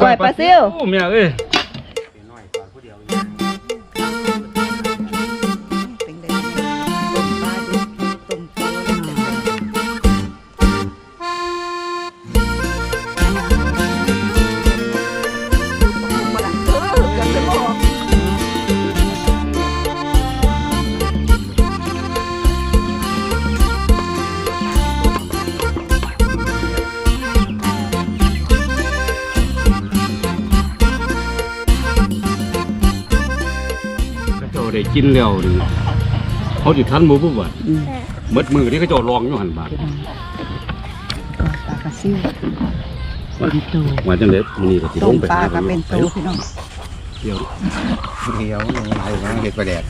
ปล่อยปล ได้กินแล้วนี่เขาสิทันบ่บ่บัดอืมเบิดมือนี่เขาเจ้าลองอยู่หั่นบาดพี่น้องก็ปลากระซิวเป็นตูว่าจังได๋มื้อนี้ก็สิลต้งมไปปลาหาก็เป็นตูพี่น้องเดี๋ยวเดียวยังไงวะเห็ดประแดด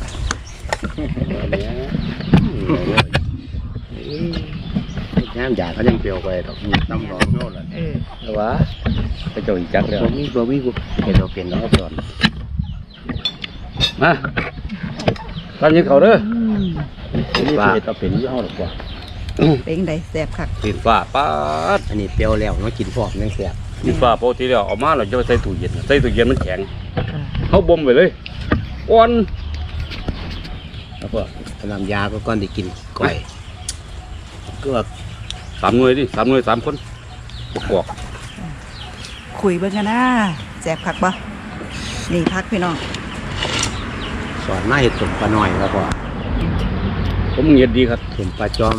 น้ำยาเขายังเปรี้ยวไปดอกน้ำร้อนโน่นแหละเออแต่ว่าไปโจยจักเลยบ่มีบ่มีกูเห็ดเราเปลี่ยนแล้วก่อน มาตอนนี้เขาเด้ออืมนี่เห็ดเราเป็นยี่ห้อหรอกว่าเป็นไงแซ่บคักติดฟ้าป๊าดอันนี้เปรี้ยวแล้วมากินพร้อมยังแซ่บติดฟ้าปกติแล้วเอามาแล้วจะไปใส่ตู้เย็นใส่ตู้เย็นมันแข็งค่ะเขาบ่มไว้เลยอ่อนแล้วก็น้ำยาก็ก้อนได้กินก้อยก็สามหน่วยดิสามหน่วยสามคนบกอกคุยเบิ่งกันนะแซ่บคักบ่นี่พักพี่น้อง สอนมาเห็ดสมปลาหน่อยแล้วก็ผมเงียดดีครับสมปลาจอม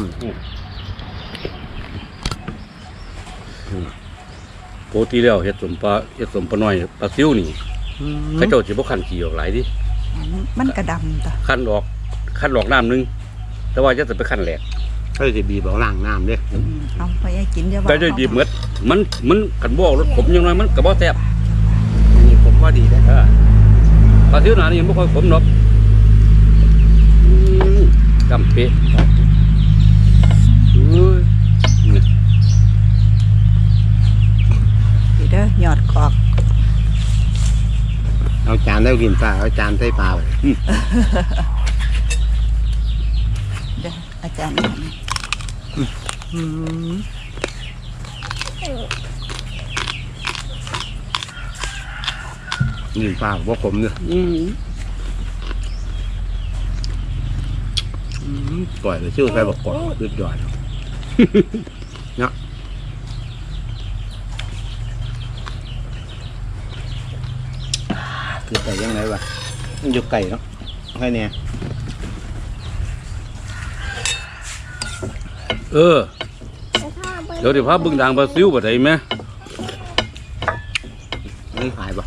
ปกติแล้วเฮ็ดสมปลาเฮ็ดสมปลาน้อยปลาซิวนี่เขาเจ้าสิบ่คันขี้ออกหลายดิอันนั้นมันกระดำต่อคันออกคันออกน้ำหนึง แต่ว่าจะจะไปคันแหลกเขาจะบีบเอาล่างน้ำเด้อืมเอาไปให้กินเดี๋ยวแต่จะดีบหมดมันมันกันบ่ออกรสขมยังไงมันก็บ่แซ่บอันนี้ผมว่าดีนะเออปลาซิวหนานี่บ่ค่อยขมหรอกอื มจำเป๊ะอุ้ยนี่พี่เด้อหยอดกรอก เอาจานได้กินปลาเอาจานใส่เปล่าเด้ออาจารย์อืมกินปลาบ่ขมเด้ออื มปล่อยเลยชื่อใส่บอกกดยืดหย่อนเนาะคือไปยังไงวะมันอยู่ไก่เนาะแค่เนี้ยเออ เดี๋ยวดิพาเบิ่งดังปลาซิวบ่ได้แม่นี่หายปะ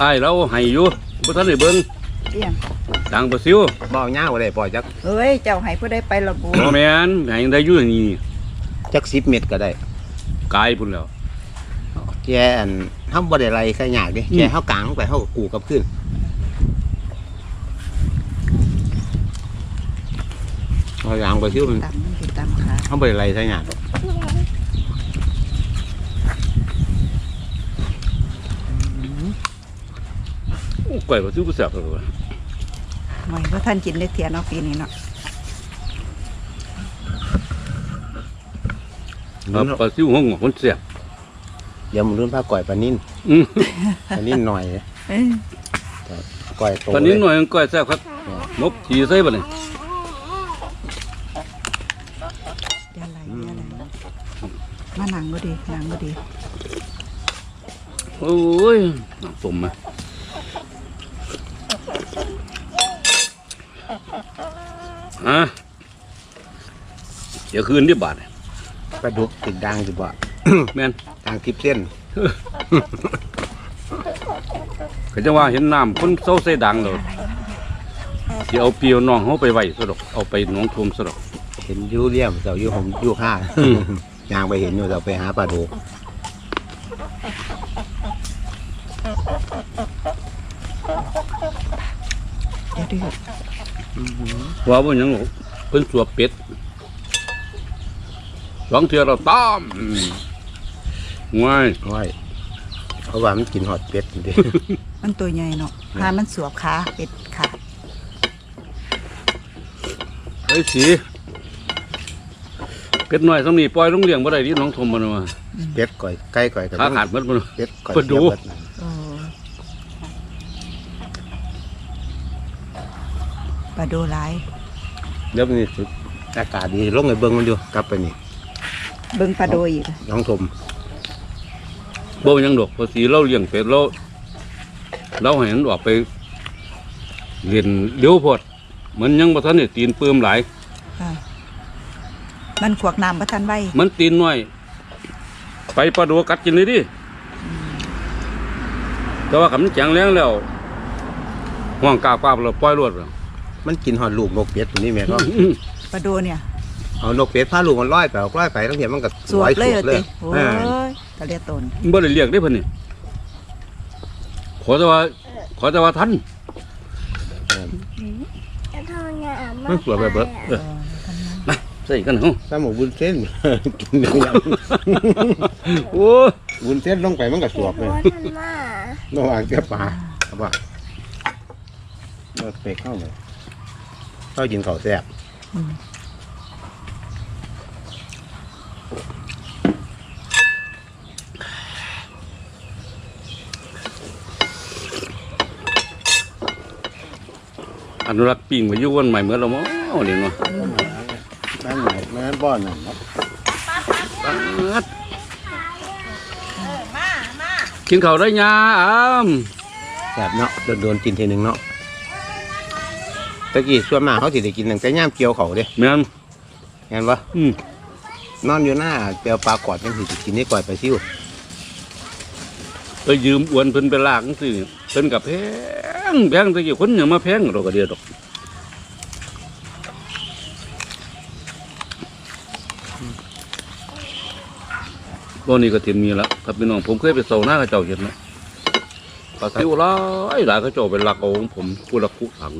อ้ายเราให้อยู่บ่ทันได้เบิ่งเตี้ยง ดังปลาซิวบ่เอาเงาอะไรปล่อยจักเฮ้ย เจ้าให้ผู้ใดไประบุบ่แม่นให้ยังได้อยู่นี่จักสิบเม็ดก็ได้กายพุ่นแล้วแกอันทำบ่ได้ไรใส่หยากดิอืมแกเข้ากลางลงไปเข้ากับกูกับขึ้นเอายางไปซิ่วมันตามมันคือตามขาทำบ่ได้ไรใส่หยากหรอกโอ้ก้อยปลาซิวก็แซ่บเลยว่ะ หน่อยว่าท่านกินได้เทียนเอาปีนี้เนาะครับปลาซิวห้องมันแซ่บเดี๋ยวมึงรุ่นผ้าก่อยปลานิ่นอืมปลานิ่นหน่อยเอ้ยก่อยโตตอนนี้เลยหน่อยมันก้อยแซ่บครับมบขี่ใส่บ่นี่เดี๋ยวอะไรเดี๋ยวอะไรมานั่งก็ดีนั่งก็ดี โอ้ยน้ำส้มมา อะเดี๋ยวคืนที่บาทเนี่ยปลาดุกติดดังสิบ่แม่นทางทิพย์เส้นก็จะว่าเห็นน้ำคนเศร้าเสดังเลยสิเอาเปียวน้องเขาไปไว้ซะดอกเอาไปหน้องทุ่มซะดอกเห็นอยูเลี่ยมเสาอยูผมอยูห้าอืมยางไปเห็นอยู่เราไปหาปลาดุกเดี๋ยวเดื อดว่าบ่หยังหรอกเพิ่นสัวเป็ดสองเทื่อเราตามอืมง่ายว้ายเขาว่ามันกินหอดเป็ดดิมันตัวใหญ่เนาะพามันสวบขาเป็ดขาไอ้สีเป็ดน้อยสำนีปล่อยลงเลี้ยงบ่ได้ดิน้องทมบ่นะว่าอเป็ดก่อยไก่ก่อยกับขาขาดหมดมันเป็ดก่อยปลาดูเสียเบิดนั่น โอ้ ปลาดูหลายเดี๋ยวนี้อากาศดีลงไปเบิ่งมันอยู่กลับไปนี่เบิ่งปลาดูอีกน้องถมบ่เป็นหยังดอกภาษีเราเลี้ยงเป็ดเราเราให้มันออกไปเรียนเลี้ยวโพดมันยังบ่ทันได้ตีนเปื้มหลายค่ะมันขวกน้ำประทันไว้มันตีนน้อย ไปปลาดูกัดกินเลยดิแต่ว่าคำมันแข็งแรงแล้วห่วงกากปาบเราปล่อยรวดแล้ว มันกินหอดลูกนกเป็ดตัวนี้แม่ก็อื้อปลาดูเนี่ยเอานกเป็ดพาลูกมันลอยไปเอาลอยไปทั้งเดียวมันก็สวดเลยเหรอเลติยโอ้อ่ายตะเลียตนบ่ได้เรียกได้เพิ่นนี่ขอแต่ว่า ขอแต่ว่าท่านมันสวยไปเบิดเออท่านนั้นใส่กันเฮาถ้าหมูบุญเส้นกินเนื้อย่างโอ้ยบุญเส้นลงไปมันก็สวบเลยระหว่างเจ้าปลาครับว่าเราไปเข้าเลย เข้ากินข้าวแซ่บอืมอนุรักษ์ปิ้งไว้อยู่วันใหม่เหมือนเรามั้งนี่เนาะนั่นไหนนั่นบ้อนนั่นเนาะปัดกินข้าวได้ยาอ้ามแซ่บเนาะโดนโดนกินทีหนึ่งเนาะ ตะกี้ส่วนมากเขาสิได้กินตั้งแต่ย่ามเกี่ยวเขาเด้แม่นเห็นปะอืมนอนอยู่หน้าเปียวปลากอดยังสิได้กินนี่ก่อยไปซิวไปยืมอวนเพิ่นไปลากจังซี่เพิ่นกับแพงแพงแตะกี้คนยังมาแพงเราก็เดียวดอกบ่นี่ก็เต็มมีละครับพี่น้องผมเคยไปเซาหน้าเขาเจ้าเห็นเนาะปลาซิวหลายหลายเขาเจ้าไปลักเอาของผมผู้ละคุถัง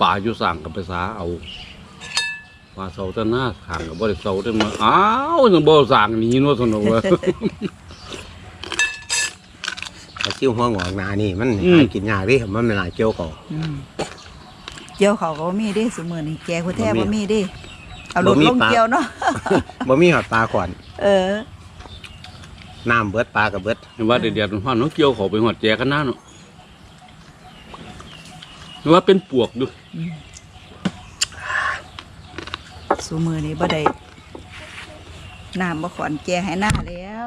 ป่าอยู่สั่งกับไปสาเอาปลาเซาแตะหน้าทางกับบ่ได้เซาได้มาอ้าวยังบ่สั่งหนีเนาะสนุกเว้ยปลาซิวหัวงอกหนานี่มันอืมหากินยากเดิมันไม่หลายเกี่ยวเขาอืมเกี่ยวเขาก็บ่มีเด้สมือนี่แกกูแท้บ่บ่มีมีเด้เอารถบ่มีลงปลาเกี่ยวเนาะบ่มีหอดปลาก่อน เออน้ำเบิดปลากับเบิดเห็นว่าเดียดๆห้อนน้องเกี่ยวเขาไปหอดแจกันหน้าเนาะ เห็นว่าเป็นปวกดูสูมือนี่บ่ได้น้ำบ่ขอนแกให้หน้าแล้ว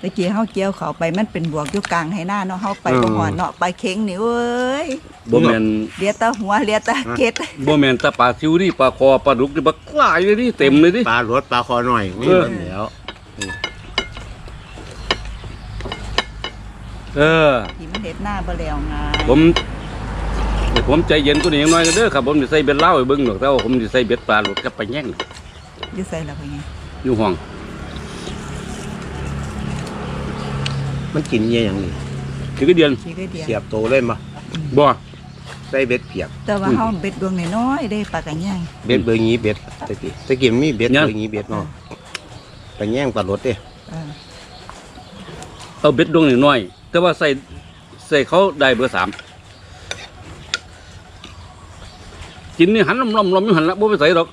ตะกี้เฮาเกี่ยวเขาไปมันเป็นบวกอยู่กลางให้หน้าเนาะเฮาไปบ่ฮอดเนาะไปเข็งนี่เว้ยบ่แมนเหลียแตาหัวเหลียแตาเก็ดบ่แมนแตะปลาซิวนี่ปลาคอปลาดุกนี่บักหลายเลยนี่เต็มเลยดิปลารสปลาคอหน่อยนี่เออมันแล้ว เออที่มันเฮ็ดหน้าบ่แล้วไงผมเดี๋ยวผมใจเย็นกว่านี้อย่างน้อยก็เด้อครับผมจะใส่เบ็ดเหล้าให้เบิ่งดอกแต่ว่าผมจะใส่เบ็ดปลาหลุดกับไปแย่งอยู่ใส่ละพ่อไงอยู่ห้อง มันกินเยี่ยอย่างนี้ถือกระเดียนสิก็เดียวเสียบโตเลยมาบ่ใส่เบ็ดเปียก แต่ว่าเฮาเบ็ดดวงน้อยๆได้ปลากระย่างเบ็ดเบอร์งี้เบ็ดตะกี้ตะกี้มันมีเบ็ดเบอร์งี้เบ็ดเนาะไปแย่งปลารสเด้เออเอาเบ็ดดวงน้อยๆ แต่ว่าใส่ใส่เขาได้เบอร์สามกินนี่หันลำๆๆอยู่หันละบ่ไปใส่ดอก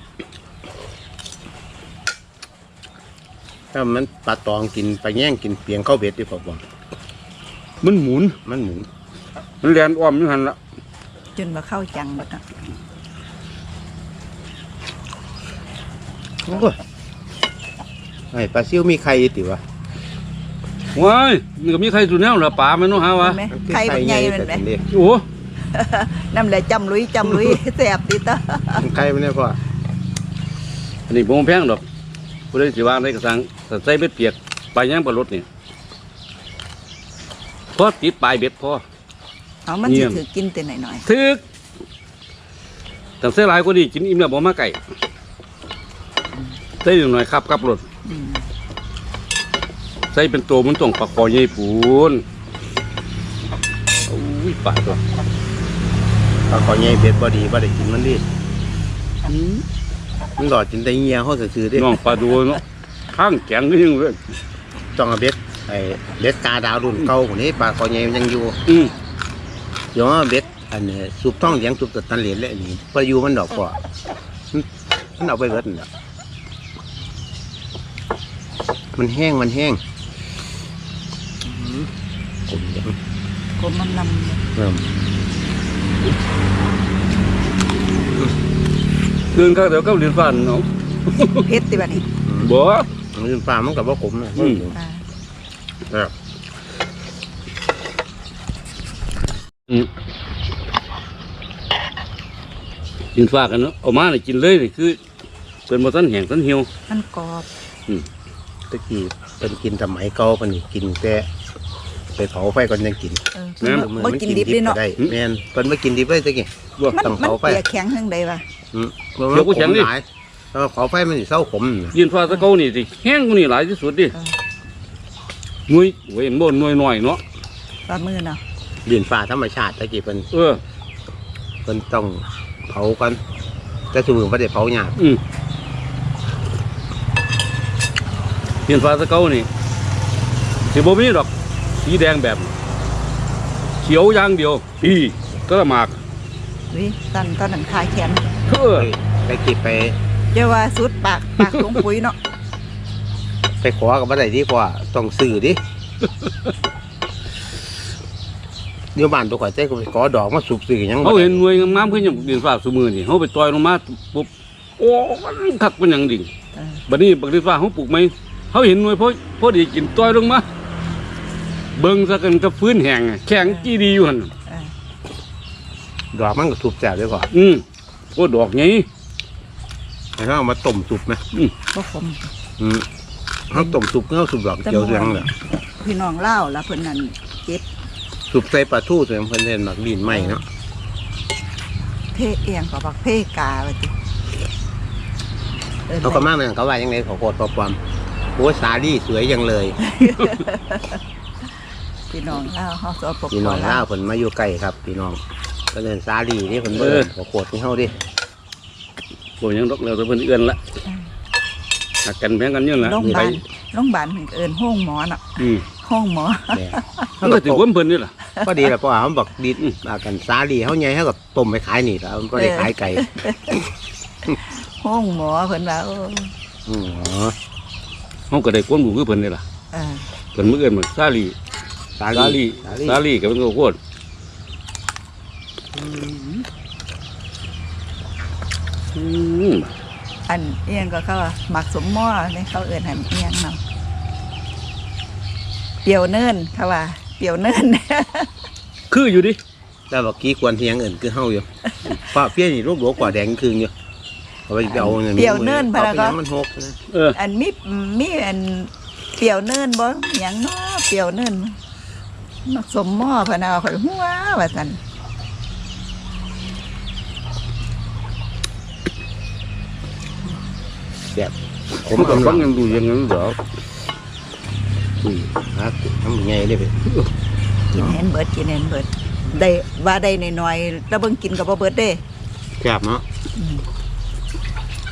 ถ้ามันปลาตองกินไปแย่งกินเปียงเข้าเบ็ดดีกว่าบ่มันหมุน มันหมุนมันแลนอ้อมอยู่หันละจนมาเข้าจังบัดน่ะโอ้ยไอ้ปลาซิวมีไข่ติวะ ว้ายนี่ก็มีใครสุดแนวเหรอป่ามันเนาะฮะวะเห็นไหมมันคือไข่มันใหญ่แม่นแต่ไหมถึงเด้โอ้น้ำแหละจำลุยจำลุยแซ่บติตามันไข่มันเนี่ยพ่ออันนี้ผมบ่แพงดอกผู้ใดสิวางได้ก็สั่งแต่ใส่เบ็ดเปียกปลาย่างปลารสนี่พอติดปลายเบ็ดพอเอามันเยี่สิยมถือกินแต่หน่อยถึกแต่เส้นหลายก็ดีกินอิ่มแล้วบ่มาไก่ใส่หน่อยครับกับรถๆอืม ใส่เป็นตัวมันต้องปลาคอใหญ่ปูนโอ้ยปลาตัวปลาคอใหญ่เบ็ดบ่ดีบ่ได้กินมันดิมันหลอดกินแต่เงี้ยเขาซื่อๆเด้น้องปลาดูเนาะข้างแข็งก็ยังเว้ยต้องเอาเบ็ดไอ้เบ็ดกาดาวรุ่นเก่าคนนี้ปลาคอใหญ่มันยังอยู่อืมเดี๋ยวเอาเบ็ดอันนี้สูบต้องเลี้ยงสูบตัดตันเหรียญและอันนี้พออยู่มันดอกกว่ามันมันเอาไปเบิดนั่นแหละมันแห้งมันแห้ง ผมยังกลมมันลำเริ่มเดินข้างเดี๋ยวก็เรียนฟันเนาะเพชรติบัดนี้ บ่มันเป็นปลามันกับว่าขมนะอืมอ่าครับอืมกินฟ้ากันเนาะเอามาเนี่ยกินเลยนี่คือเป็นบ่ทันแห้งทันเหี่ยว มันกรอบตะกี้เป็นกินสมัยเก่าปานนี่กินแต่ ไปเผาไฟก่อนยังกินเออเพิ่นบ่บ่กินดิบเลยเนาะ ได้แม่นเพิ่นมากินดิบเลยตะกี้บ่มันต้องมันเผาไฟเปียกแข็งทั้งใดวะอืมเดี๋ยวกูแข็งดิ หลายเออเผาไฟมันสิเศร้าขมน่ะยินฟ้าตะเกานี่สิแห้งกว่านี่หลายที่สุดดิหน่วยเว้ยบ่หน่วยน้อยเนาะปลามือเนาะดินฟ้าธรรมชาติตะกี้เพิ่นเออ เพิ่นต้องเผากันแต่สมือบ่ได้เผาหยาบอืมยินฟ้าตะเกานี่สิบ่มีดอก สีแดงแบบนี้เขียวอย่างเดียวพี่ก็ละหมากวิตอนตอนนั้นขายแขนเออไปกินไปเจ้าว่าสุดปากปากถุงปุ๋ยเนาะไปขอกับบ่ได้ดีกว่าต้องซื้อดิเดี๋ยวบ้านตัวข่อยใจก็ไปขอดอกมาสูบซื้อหยังบ่เขาได้เห็นหน่วยงามๆขึ้นอย่างดินฟ้าสมือนี่เขาไปต่อยลงมาปุ๊บโอ้มันคักเป็นอย่างดิ่งเออบัดนี้บักดินฟ้าเขาปลูกไหมเขาเห็นหน่วยพอพอดีกินต่อยลงมา เบิ่งซะกันกับฟื้นแห้งอะแข็งกี่ดีอยู่หั่นเออดอกมันก็สูบแซ่บดีกว่าอืมโอ้ดอกไงให้เขาเอามาต้มสุปไหมบ่ขมอืมเขาต้มสุปเขาสุปดอกเจียวเสียงเลยพี่น้องเล่าวแล้วเพิ่นนั่นเก็บสุปใส่ปลาทูใส่เพิ่นเล่นหมักดินไหมเนาะเพเอียงกับบักเพกาว่าติเอิ้นเขาก็มาเหมือนเขาว่ายังไงขอโคตรขอความโอ้ยสาลี่สวยยังเลย พี่น้องเล่าวเฮาสปปพี่น้องลาล่าววเพิ่นมาอยู่ใกล้ครับ พี่น้องก็เล่นสาลี่นี่เพิ่นเบิ่งขอโคตรนี่เฮาดิบ่ยังดอกแล้วแต่เพิ่นเอื้อนละหักกันแพงกันเยอะละโรงพยาบาลโรงพยาบาลเพิ่นเอิ้นห้องหมอเนาะอืมห้องหมอ แหม่มันก็ถือว่าเพิ่นนี่ล่ะก็ดีแหละเพราะว่าเขาบอกดินอ่ากันสาลี่เฮาใหญ่เฮาก็ต้มไปขายนี่แล้วมันก็ได้ขายไก่ห้องหมอเพิ่นว่าโอ้อืมอ๋อเขาก็ได้ความรู้คือเพิ่นนี่ล่ะเออเพิ่นมื้อเอื้อนมันซาลี สาซาลี ลี่ซาลีก็เป็นข้าวโพดอืมอันเอียงก็เขาว่าหมักสมหม้อนี่เขาเอิ้นให้เอียงเนาะเปียวเนินเขาว่าเปียวเนินคืออยู่ดิ แต่ว่ากี้ควรที่ยังอื่นคือเฮาอยู่ฟ้าเฟี้ยนี่รูปหลวกกว่าแดงคืนอยู่เอาไปเอาเปรี้ยวเนิ่นพะพะแล้วก็ ก็มันหกนะเออ อันมีมีอันเปียวเนินบ่หยังเนาะเปียวเนินห มักสมหม้อพะนาข่อยหัวว่าซั่นผผมมก็ก็ฟัฟังงยังดูอย่างนั้นเหรอครับทำยังไงได้ไปกินเห็นเบิดกินเห็นเบิดได้ว่าได้น้อยๆแล้วเบิ่งกินก็บ่เบิดเด้แคบเนาะ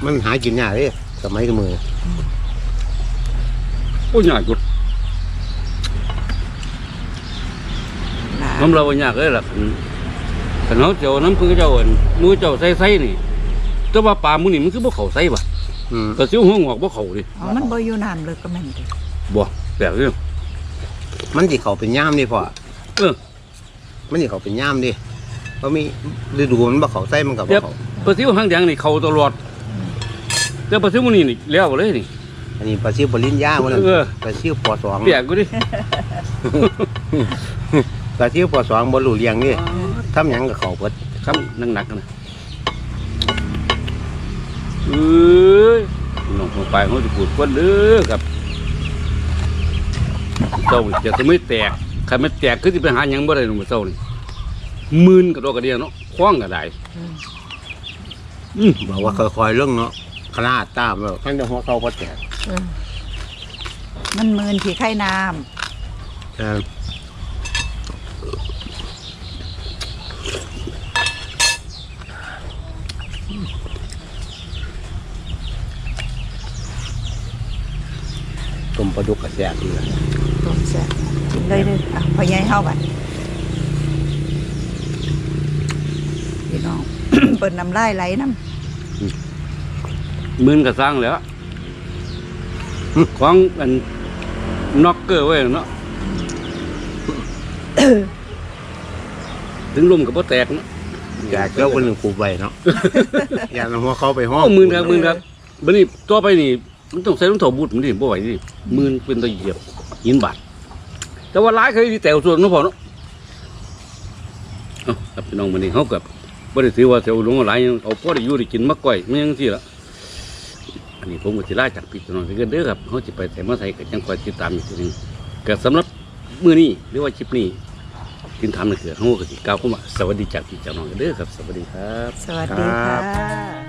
มันหากินยากเลยสมัยกับมือโอ้ยากจุดหลา น้ำเราบ่ยากเลยล่ะคันเฮาเจ้าน้ำพึ่งเจ้าอั่นมือเจ้าใส่ใส่นี่แต่ว่าปลามื้อนี่มันคือบ่เข้าใส่บ่ะอืมก็สิวหัวงอกบ่เข้าดิอ๋อมันบ่อยู่น้ำเลยก็แม่นติบ่แปลกเด้อมันสิเขาเป็นย่ามดิพ่อเออมันสิเขาเป็นย่ามดิเพราะมีฤดูมันบ่เขาใส่มันกับเดี๋บ่ยวเขาปลาซิวหางแดงนี่เข้าตลอดแต่ปลาซิวมื้อนี้นี่แล้วเลยนี่อันนี้ปลาซิวปลาลิ้นย่าวันนั้นเออปลาซิวปอสองแปลกกูดิ ปลาซิวปอสองบ่รู้เลี้ยงนี่ทำหยังกับเขาเบิดคำหนักๆนะเอ้ยน้องผมไปเขาจะพูดคนเด้อครับเจ้าจะจะไม่แตกใครไม่แตกคือจะไปหาหยังบ่ได้หนุ่มเจ้านี่หมื่นกระดอกกระเดียเนาะคว้างกระไดอืมบอกว่าค่อยๆเรื่องเนาะขนาดตามแล้วขั้นจะหัวเขาพอแตกเออมันมืนที่ไข่น้ำแต่ ต้มปลาดุกกระแสบดีเลยต้มแซ่บกินเลยเด้ออะพ่อใหญ่เฮาบัดพี่น้อง เปิดน้ำลายไหลน้ำหมื่นก็สร้างแล้ว ของอันน็อกเกอร์ไว้เนาะ ถึงลมกับบ่แตกเนาะอยากเจ้าคนหนึ่งปลูกไว้เนาะ อยากเอาหัวเขาไปห้องโอ้หมื่นครับหมื่นครับบัดนี้ต่อไปนี่มันต้องใส่รองเท้าบูทมันดิบ่ไหวดิหมื่นเป็นตะเหยียบหินบาดแต่ว่าหลายเคยที่แตวส่วนเนาะพ่อเนาะเอาครับพี่น้องมื้อนี้เฮากับบ่ได้ถือว่าเสียวหลงหลายหยังเอาพอได้อยู่ได้กินมาก่อยมันยังซี่ล่ะอันนี้ผมก็สิลาจากพี่น้องไปกันเด้อครับเฮาสิไปใส่มาใส่ก็จังคอยติดตามอีกทีหนึงก็สำหรับ มื้อนี้หรือว่าคลิปนี้กินทำนั่นคือเฮาก็สิกล่าวคำว่าสวัสดีจากพี่จากน้องกันเด้อครับ สวัสดีครับ สวัสดีค่ะ